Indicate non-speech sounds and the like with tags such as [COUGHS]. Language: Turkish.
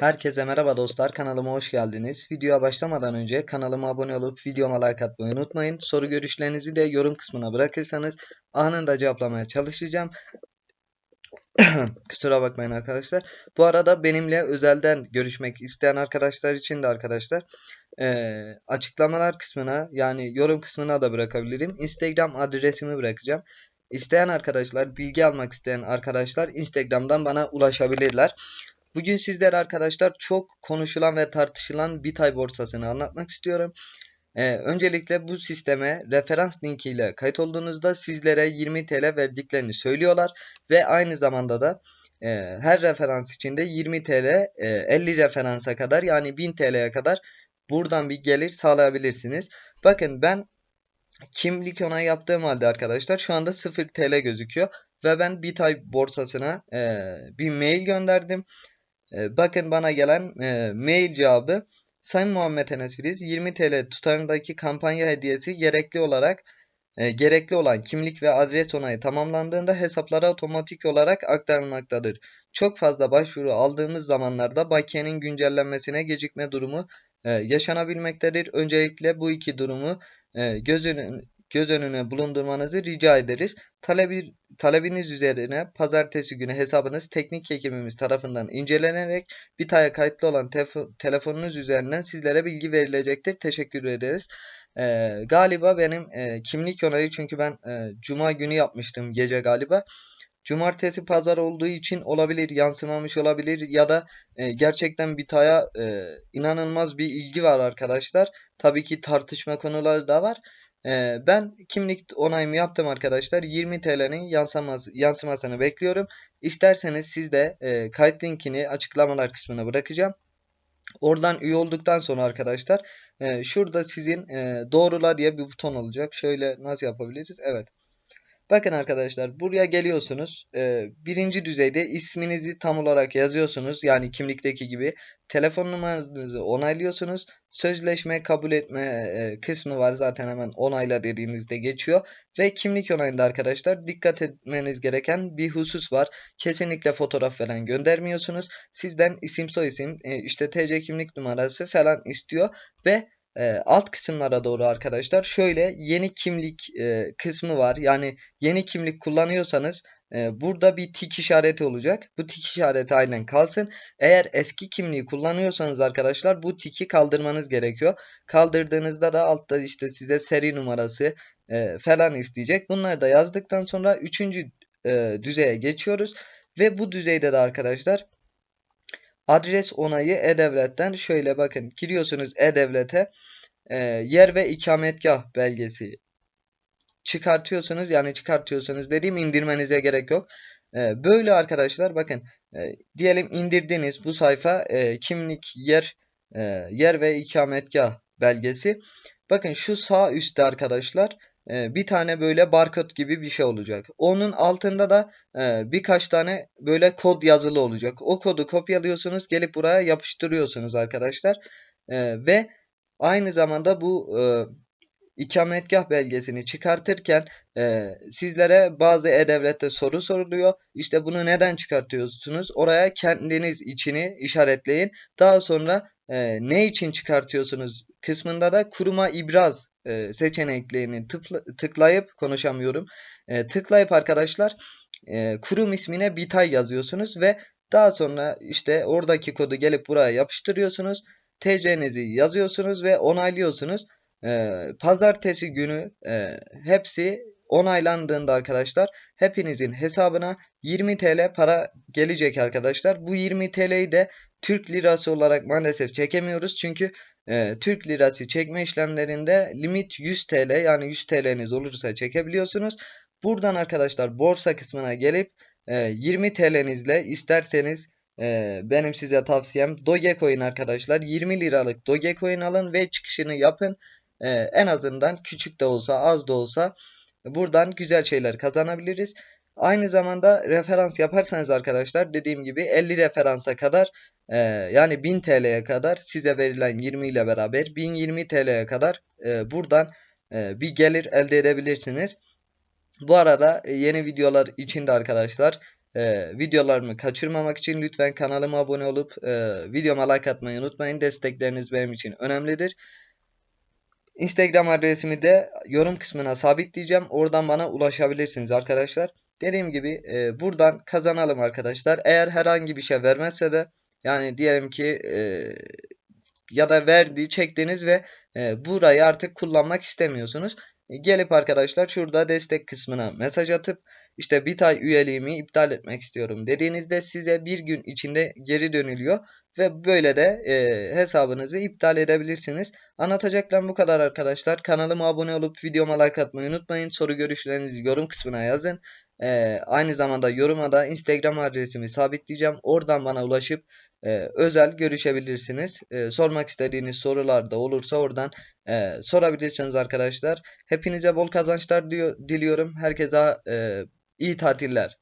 Herkese merhaba dostlar kanalıma hoş geldiniz. Videoya başlamadan önce kanalıma abone olup videoma like atmayı unutmayın. Soru görüşlerinizi de yorum kısmına bırakırsanız anında cevaplamaya çalışacağım. [COUGHS] Kusura bakmayın arkadaşlar. Bu arada benimle özelden görüşmek isteyen arkadaşlar için de arkadaşlar eee, açıklamalar kısmına yani yorum kısmına da bırakabilirim. Instagram adresimi bırakacağım. İsteyen arkadaşlar, bilgi almak isteyen arkadaşlar Instagram'dan bana ulaşabilirler. Bugün sizlere arkadaşlar çok konuşulan ve tartışılan Bitay borsasını anlatmak istiyorum. Ee, öncelikle bu sisteme referans linkiyle kayıt olduğunuzda sizlere 20 TL verdiklerini söylüyorlar ve aynı zamanda da e, her referans içinde 20 TL, e, 50 referansa kadar yani 1000 TL'ye kadar buradan bir gelir sağlayabilirsiniz. Bakın ben kimlik onayı yaptığım halde arkadaşlar şu anda 0 TL gözüküyor ve ben Bitay borsasına e, bir mail gönderdim. E, bakın bana gelen e, mail cevabı Sayın Muhammed Enes Filiz 20 TL tutarındaki kampanya hediyesi gerekli olarak e, gerekli olan kimlik ve adres onayı tamamlandığında hesaplara otomatik olarak aktarılmaktadır. Çok fazla başvuru aldığımız zamanlarda bakiyenin güncellenmesine gecikme durumu e, yaşanabilmektedir. Öncelikle bu iki durumu e, göz, önü- göz önüne bulundurmanızı rica ederiz. Talebi, talebiniz üzerine pazartesi günü hesabınız teknik ekibimiz tarafından incelenerek Bita'ya kayıtlı olan tef- telefonunuz üzerinden sizlere bilgi verilecektir. Teşekkür ederiz. Ee, galiba benim e, kimlik onayı çünkü ben e, Cuma günü yapmıştım gece galiba. Cumartesi pazar olduğu için olabilir, yansımamış olabilir ya da e, gerçekten Bita'ya e, inanılmaz bir ilgi var arkadaşlar. Tabii ki tartışma konuları da var. Ee, ben kimlik onayımı yaptım arkadaşlar. 20 TL'nin yansıması, yansımasını bekliyorum. İsterseniz siz de e, kayıt linkini açıklamalar kısmına bırakacağım. Oradan üye olduktan sonra arkadaşlar e, şurada sizin e, doğrula diye bir buton olacak. Şöyle nasıl yapabiliriz? Evet. Bakın arkadaşlar buraya geliyorsunuz. Ee, birinci düzeyde isminizi tam olarak yazıyorsunuz. Yani kimlikteki gibi. Telefon numaranızı onaylıyorsunuz. Sözleşme kabul etme e, kısmı var. Zaten hemen onayla dediğinizde geçiyor. Ve kimlik onayında arkadaşlar dikkat etmeniz gereken bir husus var. Kesinlikle fotoğraf falan göndermiyorsunuz. Sizden isim soyisim e, işte TC kimlik numarası falan istiyor. Ve e, alt kısımlara doğru arkadaşlar şöyle yeni kimlik e, kısmı var. Yani yeni kimlik kullanıyorsanız e, burada bir tik işareti olacak. Bu tik işareti aynen kalsın. Eğer eski kimliği kullanıyorsanız arkadaşlar bu tiki kaldırmanız gerekiyor. Kaldırdığınızda da altta işte size seri numarası e, falan isteyecek. Bunları da yazdıktan sonra 3. E, düzeye geçiyoruz. Ve bu düzeyde de arkadaşlar adres onayı E-Devlet'ten şöyle bakın giriyorsunuz E-Devlet'e e, yer ve ikametgah belgesi çıkartıyorsunuz yani çıkartıyorsunuz dediğim indirmenize gerek yok. E, böyle arkadaşlar bakın e, diyelim indirdiniz bu sayfa e, kimlik yer e, yer ve ikametgah belgesi. Bakın şu sağ üstte arkadaşlar e, bir tane böyle barkod gibi bir şey olacak. Onun altında da e, birkaç tane böyle kod yazılı olacak. O kodu kopyalıyorsunuz gelip buraya yapıştırıyorsunuz arkadaşlar. E, ve aynı zamanda bu ikametgah belgesini çıkartırken sizlere bazı e-devlette soru soruluyor. İşte bunu neden çıkartıyorsunuz? Oraya kendiniz içini işaretleyin. Daha sonra ne için çıkartıyorsunuz kısmında da kuruma ibraz e, seçeneklerini tıklayıp konuşamıyorum. E, tıklayıp arkadaşlar e, kurum ismine Bitay yazıyorsunuz ve daha sonra işte oradaki kodu gelip buraya yapıştırıyorsunuz. TC'nizi yazıyorsunuz ve onaylıyorsunuz. Pazartesi günü hepsi onaylandığında arkadaşlar hepinizin hesabına 20 TL para gelecek arkadaşlar. Bu 20 TL'yi de Türk lirası olarak maalesef çekemiyoruz. Çünkü e, Türk lirası çekme işlemlerinde limit 100 TL yani 100 TL'niz olursa çekebiliyorsunuz. Buradan arkadaşlar borsa kısmına gelip e, 20 TL'nizle isterseniz ee, benim size tavsiyem Dogecoin arkadaşlar. 20 liralık Dogecoin alın ve çıkışını yapın. Ee, en azından küçük de olsa az da olsa buradan güzel şeyler kazanabiliriz. Aynı zamanda referans yaparsanız arkadaşlar dediğim gibi 50 referansa kadar e, yani 1000 TL'ye kadar size verilen 20 ile beraber 1020 TL'ye kadar e, buradan e, bir gelir elde edebilirsiniz. Bu arada e, yeni videolar için de arkadaşlar e, videolarımı kaçırmamak için lütfen kanalıma abone olup e, videoma like atmayı unutmayın. Destekleriniz benim için önemlidir. Instagram adresimi de yorum kısmına sabitleyeceğim. Oradan bana ulaşabilirsiniz arkadaşlar. Dediğim gibi e, buradan kazanalım arkadaşlar. Eğer herhangi bir şey vermezse de yani diyelim ki e, ya da verdiği çektiniz ve e, burayı artık kullanmak istemiyorsunuz. E, gelip arkadaşlar şurada destek kısmına mesaj atıp işte bir ay üyeliğimi iptal etmek istiyorum dediğinizde size bir gün içinde geri dönülüyor ve böyle de e, hesabınızı iptal edebilirsiniz. Anlatacaklarım bu kadar arkadaşlar. Kanalıma abone olup videoma like atmayı unutmayın. Soru görüşlerinizi yorum kısmına yazın. E, aynı zamanda yoruma da Instagram adresimi sabitleyeceğim. Oradan bana ulaşıp e, özel görüşebilirsiniz. E, sormak istediğiniz sorular da olursa oradan e, sorabilirsiniz arkadaşlar. Hepinize bol kazançlar diyor, diliyorum. Herkese e, iyi tatiller.